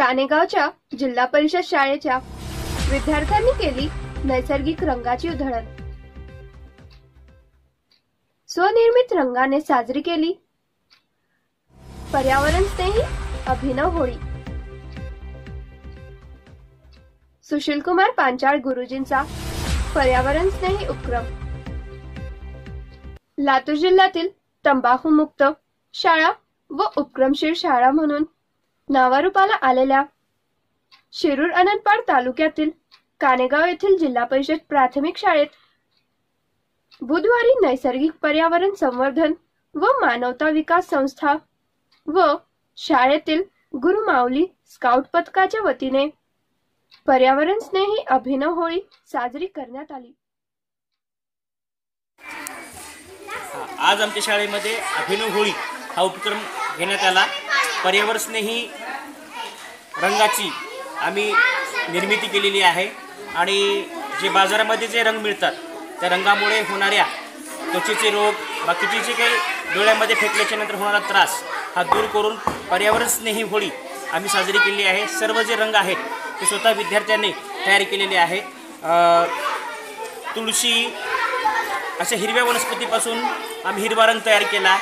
कानेगावच्या जिल्हा परिषद शाळेच्या विद्यार्थ्यांनी केली नैसर्गिक रंगाची उधळण. स्वनिर्मित रंगाने साजरी केली. पर्यावरण स्नेही अभिनव होळी. सुशील कुमार पांचाळ गुरुजींचा पर्यावरण स्नेही उपक्रम. लातूर जिल्ह्यातील तंबाखू मुक्त शाळा व उपक्रमशील शाळा म्हणून नावारूपाला आलेल्या शिरूर अनंतपाड तालुक्यातील कानेगाव येथील जिल्हा परिषद प्राथमिक शाळेत बुधवारी नैसर्गिक पर्यावरण संवर्धन व मानवता विकास संस्था व शाळेतील गुरुमाऊली स्काउट पथकाच्या वतीने पर्यावरण स्नेही अभिनव होळी साजरी करण्यात आली. आज आमच्या शाळेमध्ये अभिनव होळी हा उपक्रम घेण्यात आला. पर्यावरण स्नेही रंगाची आम्ही निर्मिती केलेली आहे. आणि जे बाजारामध्ये जे रंग मिळतात त्या रंगामुळे होणाऱ्या त्वचेचे रोग बाकीचे जे काही डोळ्यामध्ये फेकल्याच्या नंतर होणारा त्रास हा दूर करून पर्यावरणस्नेही होळी आम्ही साजरी केली आहे. सर्व जे रंग आहेत ते स्वतः विद्यार्थ्यांनी तयार केलेले आहे. तुळशी अशा हिरव्या वनस्पतीपासून आम्ही हिरवा रंग तयार केला.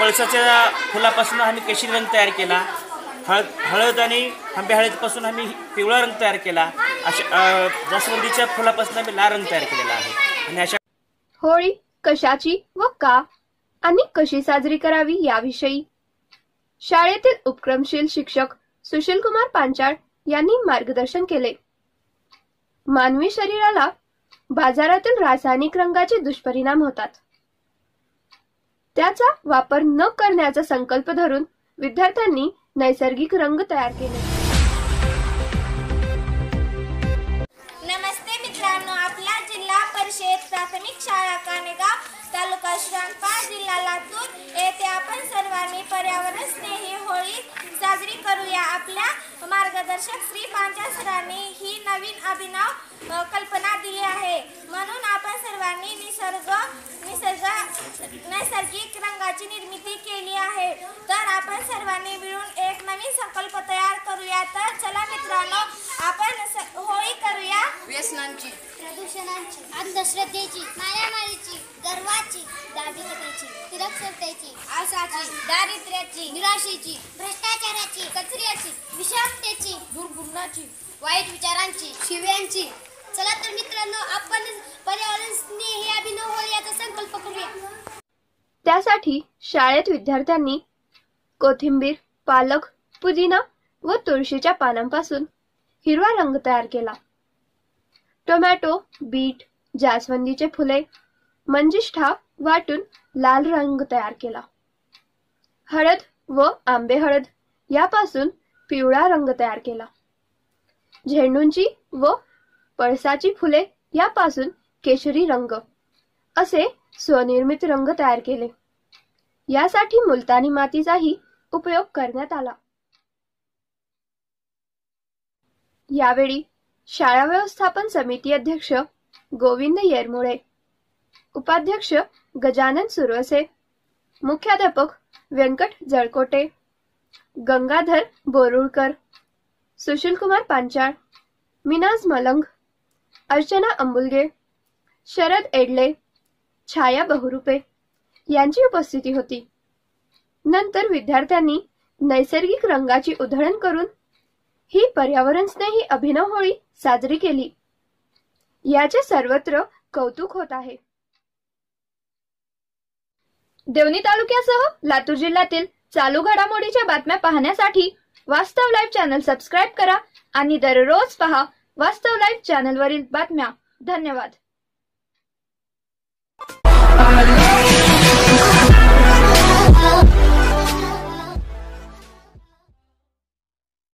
पळसाच्या फुलापासून आम्ही केशरी रंग तयार केला. हळद हळद आणि आंबे हळदपासून आम्ही पिवळा रंग तयार केला. अशा अ, जास्वंदीच्या फुलापासून आम्ही लाल रंग तयार केलेला आहे. आणि अशा होळी कशाची व का? आणि कशी साजरी करावी याविषयी? शाळेतील उपक्रमशील शिक्षक सुशील कुमार पांचाळ यांनी मार्गदर्शन केले. मानवी शरीराला बाजारातील रासायनिक रंगाचे दुष्परिणाम होतात. त्याचा वापर न करण्याचा संकल्प धरून विद्यार्थ्यांनी नैसर्गिक रंग तयार केले. नमस्ते मित्रांनो आपला जिल्हा परिषद प्राथमिक शाळा कानेगाव तालुका श्रांपाळ जिल्हा लातूर. येथे आपण सर्वांनी पर्यावरण स्नेही होळी साजरी करूया. आपल्या मार्गदर्शक श्री पांचा सरांनी ही नवीन अभिनव कल्पना दिली आहे. म्हणून आपण सर्वांनी निसर्ग निसर्ग नैसर्गिक रंगाची निर्मिती केली आहे. तर आपण सर्वांनी मिळून एक नवीन संकल्प तयार करूया. तर चला मित्रांनो आपण होळी करूया. व्यसनांची. प्रदूषणाची अंधश्रद्धेची मारामारीची गर्वाची दागिनेची निरक्षरतेची आशाची दारिद्र्याची निराशेची भ्रष्टाचाराची कचऱ्याची विषामतेची दुर्गुणाची वाईट विचारांची शिव्यांची. चला तर मित्रांनो आपण पर्यावरण स्नेही अभिनव होळी याचा संकल्प करूया त्यासाठी शाळेत विद्यार्थ्यांनी कोथिंबीर पालक पुदिना व तुळशीच्या पानांपासून हिरवा रंग तयार केला. टोमॅटो बीट जास्वंदीचे फुले मंजिष्ठा वाटून लाल रंग तयार केला. हळद व आंबे हळद यापासून पिवळा रंग तयार केला. झेंडूंची व पळसाची फुले यापासून केशरी रंग असे स्वनिर्मित रंग तयार केले. यासाठी मुलतानी मातीचाही उपयोग करण्यात आला. यावेळी शाळा व्यवस्थापन समिती अध्यक्ष गोविंद येरमुळे उपाध्यक्ष गजानन सुरवसे मुख्याध्यापक व्यंकट जळकोटे गंगाधर बोरुळकर सुशीलकुमार पांचाळ मिनाज मलंग अर्चना अंबुलगे शरद एडले छाया बहुरूपे यांची उपस्थिती होती. नंतर विद्यार्थ्यांनी नैसर्गिक रंगाची उधळण करून ही पर्यावरण स्नेही अभिनव होळी साजरी केली. याचे सर्वत्र कौतुक होत आहे. देवणी तालुक्यासह लातूर जिल्ह्यातील चालू घडामोडीच्या बातम्या पाहण्यासाठी वास्तव लाईव्ह चॅनल सबस्क्राईब करा आणि दररोज पहा वास्तव लाईव्ह चॅनलवरील बातम्या. धन्यवाद. love